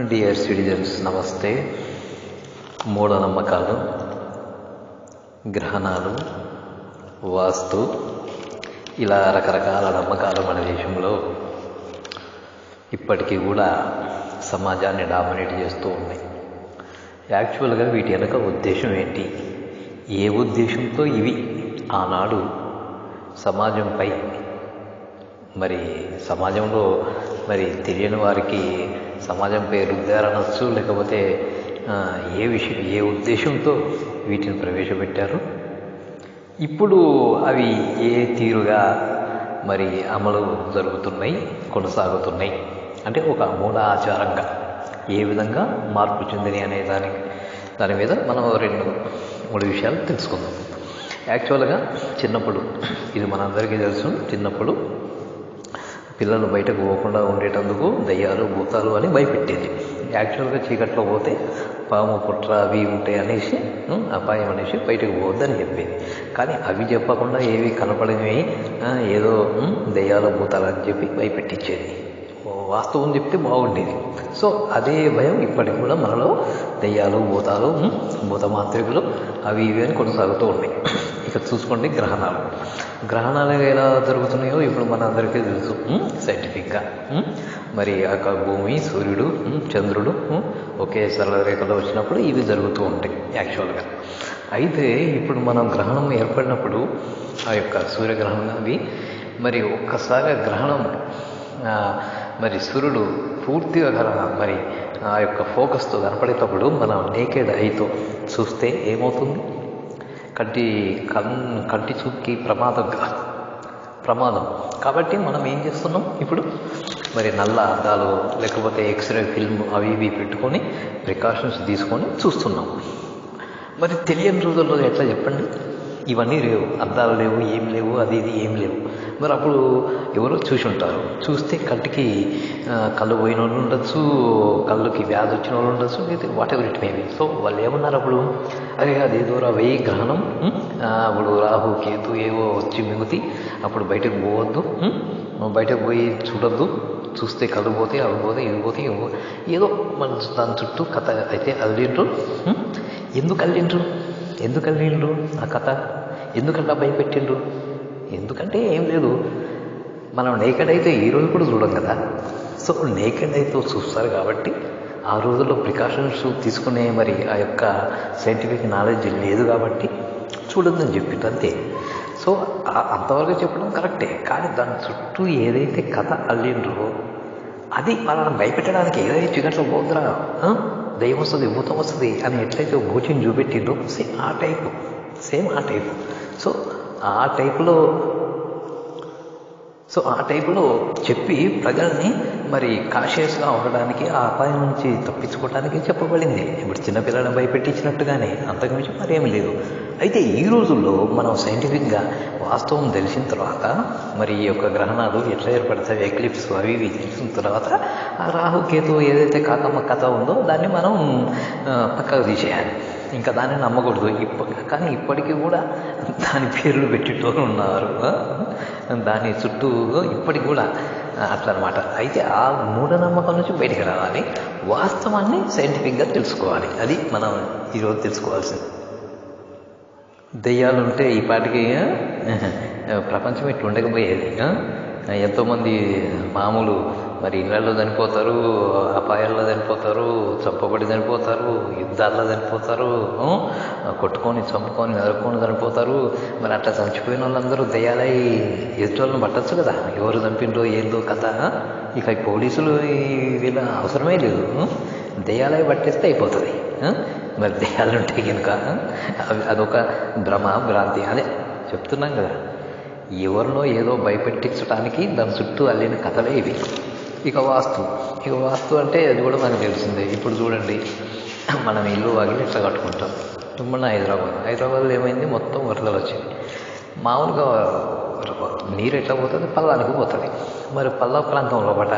Dear citizens నమస్తే మూఢనమ్మకాలు గ్రహణాలు వాస్తు ఇలా రకరకాల నమ్మకాలు మన దేశంలో ఇప్పటికీ కూడా సమాజాన్ని డామినేట్ చేస్తూ ఉన్నాయి. యాక్చువల్గా వీటి వెనక ఉద్దేశం ఏంటి? ఏ ఉద్దేశంతో ఇవి ఆనాడు సమాజంపై మరి సమాజంలో మరి తెలియని వారికి సమాజం పేరు రుద్దారనొచ్చు లేకపోతే ఏ విషయం ఏ ఉద్దేశంతో వీటిని ప్రవేశపెట్టారు? ఇప్పుడు అవి ఏ తీరుగా మరి అమలు జరుగుతున్నాయి కొనసాగుతున్నాయి? అంటే ఒక మూల ఆచారంగా ఏ విధంగా మార్పు చెందిని అనే దాని దాని మీద మనం రెండు మూడు విషయాలు తెలుసుకుందాం. యాక్చువల్గా చిన్నప్పుడు ఇది మనందరికీ తెలుసు చిన్నప్పుడు పిల్లలు బయటకు పోకుండా ఉండేటందుకు దయ్యాలు భూతాలు అని భయపెట్టేది. యాక్చువల్గా చీకట్లో పోతే పాము పుట్ర అవి ఉంటాయి అనేసి అపాయం అనేసి బయటకు పోవద్దని చెప్పేది. కానీ అవి చెప్పకుండా ఏవి కనపడినవి ఏదో ఉం, దయ్యాలు భూతాలు అని చెప్పి భయపెట్టించేది. వాస్తవం చెప్తే బాగుండేది. సో అదే భయం ఇప్పటికి కూడా మనలో దయ్యాలు భూతాలు భూత మాంత్రికులు అవి ఇవి అని కొనసాగుతూ ఉన్నాయి. ఇక చూసుకోండి గ్రహణాలు. గ్రహణాలు ఎలా జరుగుతున్నాయో ఇప్పుడు మన అందరికీ తెలుసు. సైంటిఫిక్గా. మరి ఆ యొక్క భూమి సూర్యుడు చంద్రుడు ఒకే సరళ రేఖలో వచ్చినప్పుడు ఇవి జరుగుతూ ఉంటాయి యాక్చువల్గా. అయితే ఇప్పుడు మనం గ్రహణం ఏర్పడినప్పుడు ఆ యొక్క సూర్యగ్రహణం అది మరి ఒక్కసారి గ్రహణం మరి సూర్యుడు పూర్తిగా మరి ఆ యొక్క ఫోకస్తో కనపడేటప్పుడు మనం నేకెడ్ ఐతో చూస్తే ఏమవుతుంది? కంటి కన్ కంటి చూపుకి ప్రమాదం కాదు ప్రమాదం. కాబట్టి మనం ఏం చేస్తున్నాం ఇప్పుడు? మరి నల్ల అద్దాలు లేకపోతే ఎక్స్రే ఫిల్మ్ అవి ఇవి పెట్టుకొని ప్రికాషన్స్ తీసుకొని చూస్తున్నాం. మరి తెలియని రోజుల్లో ఎట్లా చెప్పండి? ఇవన్నీ లేవు అద్దాలు లేవు ఏం లేవు అది ఇది ఏం లేవు. మరి అప్పుడు ఎవరో చూసి ఉంటారు. చూస్తే కంటికి కళ్ళు పోయిన వాళ్ళు ఉండొచ్చు కళ్ళుకి వ్యాధి వచ్చిన వాళ్ళు ఉండొచ్చు లేదా whatever it maybe so వాళ్ళు ఏమన్నారు అప్పుడు? అరే అదేదో రా వెయ్యి గ్రహణం. అప్పుడు రాహు కేతు ఏవో వచ్చి మిగుతి అప్పుడు బయటకు పోవద్దు. బయటకు పోయి చూడొద్దు. చూస్తే కళ్ళు పోతే అవి పోతే ఇవి పోతే ఏదో మన దాని చుట్టూ కథ అయితే అల్లిండ్రు. ఎందుకు అల్లిండ్రు? ఎందుకు అల్లిండ్రు ఆ కథ ఎందుకంటే భయపెట్టిండ్రు? ఎందుకంటే ఏం లేదు. మనం నేకెడ్ అయితే ఈ రోజు కూడా చూడం కదా. సో నేకెడ్ అయితే చూస్తారు కాబట్టి ఆ రోజుల్లో ప్రికాషన్స్ తీసుకునే మరి ఆ యొక్క సైంటిఫిక్ నాలెడ్జ్ లేదు కాబట్టి చూడొద్దని చెప్పిండ్రు అంతే. సో అంతవరకు చెప్పడం కరెక్టే కానీ దాని చుట్టూ ఏదైతే కథ అల్లిండ్రో అది వాళ్ళని భయపెట్టడానికి ఏదైతే చికెట్లో పోతున్నా దయ్యం వస్తుంది భూతం వస్తుంది అని ఎట్లయితే భూచిని చూపెట్టిందో సేమ్ ఆ టైపు సేమ్ ఆ టైపు. సో ఆ టైపులో సో ఆ టైపులో చెప్పి ప్రజల్ని మరి కాషియస్గా ఉండడానికి ఆ అపాయం నుంచి తప్పించుకోవడానికి చెప్పబడింది. ఇప్పుడు చిన్నపిల్లలను భయపెట్టించినట్టుగానే అంతకుమించి మరేమి లేదు. అయితే ఈ రోజుల్లో మనం సైంటిఫిక్గా వాస్తవం తెలిసిన తర్వాత మరి ఈ యొక్క గ్రహణాలు ఎట్లా ఏర్పడతాయి ఎక్లిప్స్ అవి ఇవి తెలిసిన తర్వాత ఆ రాహుకేతు ఏదైతే కాకమ్మ కథ ఉందో దాన్ని మనం పక్కకు తీసేయాలి. ఇంకా దాన్ని నమ్మకూడదు. ఇప్ప కానీ ఇప్పటికీ కూడా దాని పేర్లు పెట్టేటోరు ఉన్నారు. దాని చుట్టూ ఇప్పటికి కూడా అట్లనమాట. అయితే ఆ మూఢనమ్మకం నుంచి బయటికి రావాలి. వాస్తవాన్ని సైంటిఫిక్గా తెలుసుకోవాలి. అది మనం ఈరోజు తెలుసుకోవాల్సింది. దెయ్యాలు ఉంటే ఈ పాటికి ప్రపంచం ఇట్లా ఉండకపోయేది ఎంతోమంది మామూలు మరి ఇళ్ళల్లో చనిపోతారు అపాయాల్లో చనిపోతారు చంపబడి చనిపోతారు యుద్ధాల్లో చనిపోతారు కొట్టుకొని చంపుకొని నరుక్కొని చనిపోతారు. మరి అట్లా చచ్చిపోయిన వాళ్ళందరూ దయ్యాలై ఎదుటోళ్ళని పట్టచ్చు కదా. ఎవరు చంపిండ్రో ఏందో కథ ఇక పోలీసులు వీళ్ళ అవసరమే లేదు ఆ? దయ్యాలై పట్టేస్తే అయిపోతుంది మరి దయ్యాలు ఉంటాయి కనుక అదొక భ్రమ భ్రాంతి అదే చెప్తున్నాం కదా. ఎవరినో ఏదో భయపెట్టించడానికి దాని చుట్టూ అల్లిన కథలే ఇవి. ఇక వాస్తు. ఇక వాస్తు అంటే అది కూడా మనకు తెలిసిందే. ఇప్పుడు చూడండి మనం ఇల్లు వాగిలి ఎట్లా కట్టుకుంటాం? మన హైదరాబాద్. హైదరాబాద్లో ఏమైంది? మొత్తం వరదలు వచ్చింది మామూలుగా నీరు ఎట్లా పోతుంది? పల్లానికి పోతుంది. మరి పల్లా ప్రాంతంలో పట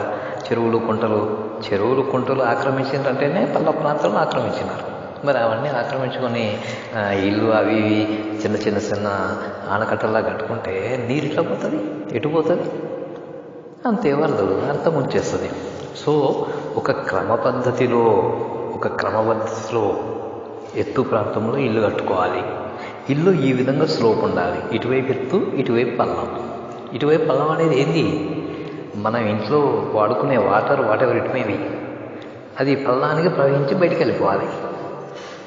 చెరువులు కుంటలు చెరువులు కుంటలు ఆక్రమించిందంటేనే పల్ల ప్రాంతాలను ఆక్రమించినారు. మరి అవన్నీ ఆక్రమించుకొని ఇల్లు అవి ఇవి చిన్న చిన్న చిన్న ఆనకట్టలా కట్టుకుంటే నీరు ఎట్లా పోతుంది? ఎటు పోతుంది? అంతే అర్థం ఉంచేస్తుంది సో ఒక క్రమ పద్ధతిలో ఒక క్రమ పద్ధతిలో ఎత్తు ప్రాంతంలో ఇల్లు కట్టుకోవాలి. ఇల్లు ఈ విధంగా స్లోప్ ఉండాలి. ఇటువైపు ఎత్తు ఇటువైపు పల్లం. ఇటువైపు పల్లం అనేది ఏంది? మనం ఇంట్లో వాడుకునే water water ever it maybe అది పల్లానికి ప్రవహించి బయటికి వెళ్ళిపోవాలి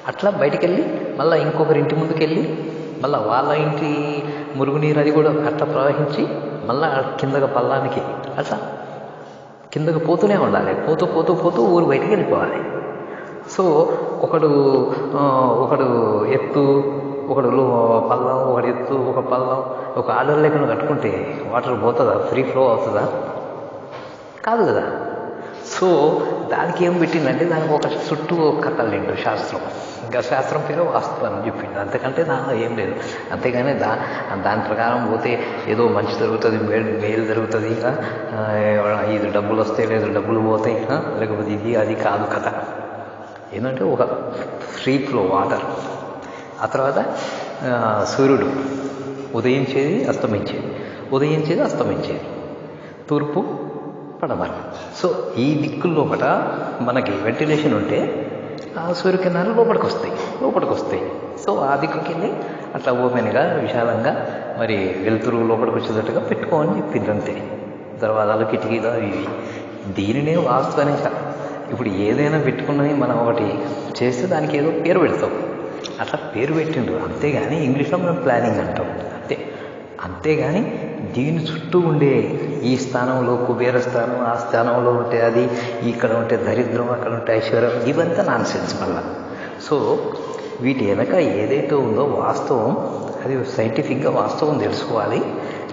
అట్లా బయటికి వెళ్ళి మళ్ళీ ఇంకొకరి ఇంటి ముందుకు వెళ్ళి మళ్ళీ వాళ్ళ ఇంటి మురుగునీరు అది కూడా అట్లా ప్రవహించి మళ్ళీ కిందకు పల్లానికి అట్లా? కిందకు పోతూనే ఉండాలి. పోతూ పోతూ పోతూ ఊరు బయటికి వెళ్ళిపోవాలి. సో ఒకడు ఒకడు ఎత్తు ఒకడు పల్లం ఒకడు ఎత్తు ఒక పల్లం ఒక ఆర్డర్ లేకుండా కట్టుకుంటే వాటర్ పోతుందా? ఫ్రీ ఫ్లో అవుతుందా? కాదు కదా. సో దానికి ఏం పెట్టిందంటే దానికి ఒక చుట్టూ ఒక కథలు ఏంటో శాస్త్రం ఇంకా శాస్త్రం పేరు వాస్తవం అని చెప్పింది అంతకంటే దానిలో ఏం లేదు. అంతేగాని దా దాని ప్రకారం పోతే ఏదో మంచి జరుగుతుంది మేలు మేలు జరుగుతుంది ఆ, ఇది డబ్బులు వస్తాయి లేదు డబ్బులు పోతాయి లేకపోతే ఇది అది కాదు కథ. ఏంటంటే ఒక ఫ్రీ ఫ్లో వాటర్. ఆ తర్వాత సూర్యుడు ఉదయించేది అస్తమించేది. ఉదయించేది అస్తమించేది. తూర్పు పడమర. సో ఈ దిక్కుల్లో మనకి వెంటిలేషన్ ఉంటే సూర్యకిరణాలు లోపలికి వస్తాయి లోపలికి వస్తాయి సో ఆ దిక్కుకి వెళ్ళి అట్లా ఓపెన్గా విశాలంగా మరి వెలుతురు లోపలికి వచ్చేటట్టుగా పెట్టుకోమని చెప్పింది అంతే. దర్వాజాలు కిటికీలు అవి ఇవి. దీనినే వాస్తవానికి ఇప్పుడు ఏదైనా పెట్టుకున్నది మనం ఒకటి చేస్తే దానికి ఏదో పేరు పెడతాం. అట్లా పేరు పెట్టిండు అంతేగాని ఇంగ్లీష్లో మనం ప్లానింగ్ అంటాం. అంతే. అంతేగాని దీని చుట్టూ ఉండే ఈ స్థానంలో కుబేర స్థానం ఆ స్థానంలో ఉంటే అది ఇక్కడ ఉంటే దరిద్రం అక్కడ ఉంటే ఐశ్వర్యం ఇవంతా నాన్ సెన్స్ మళ్ళా. సో వీటి వెనక ఏదైతే ఉందో వాస్తవం అది సైంటిఫిక్గా వాస్తవం తెలుసుకోవాలి.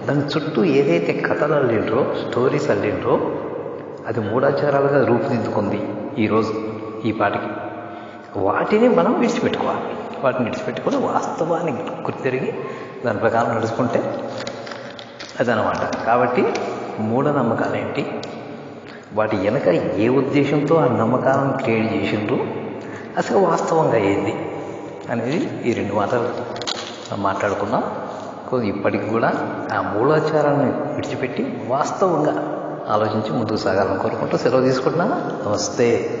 దాని చుట్టూ ఏదైతే కథలు అల్లిండ్రో స్టోరీస్ అల్లిండ్రో అది మూఢాచారాలుగా రూపుదిద్దుకుంది ఈరోజు ఈ పాటికి. వాటిని మనం విడిచిపెట్టుకోవాలి. వాటిని విడిచిపెట్టుకొని వాస్తవానికి గుర్తిరిగి దాని ప్రకారం నడుచుకుంటే అదనమాట. కాబట్టి మూఢనమ్మకాలు ఏంటి వాటి వెనక ఏ ఉద్దేశంతో ఆ నమ్మకాలను క్రియేట్ చేసిండ్రు? అసలు వాస్తవంగా ఏంది? అనేది ఈ రెండు మాటలు మాట్లాడుకున్నాం కొద్ది ఇప్పటికి కూడా ఆ మూలాచారాన్ని విడిచిపెట్టి వాస్తవంగా ఆలోచించి ముందుకు సాగాలని కోరుకుంటూ సెలవు తీసుకుంటున్నాను. నమస్తే.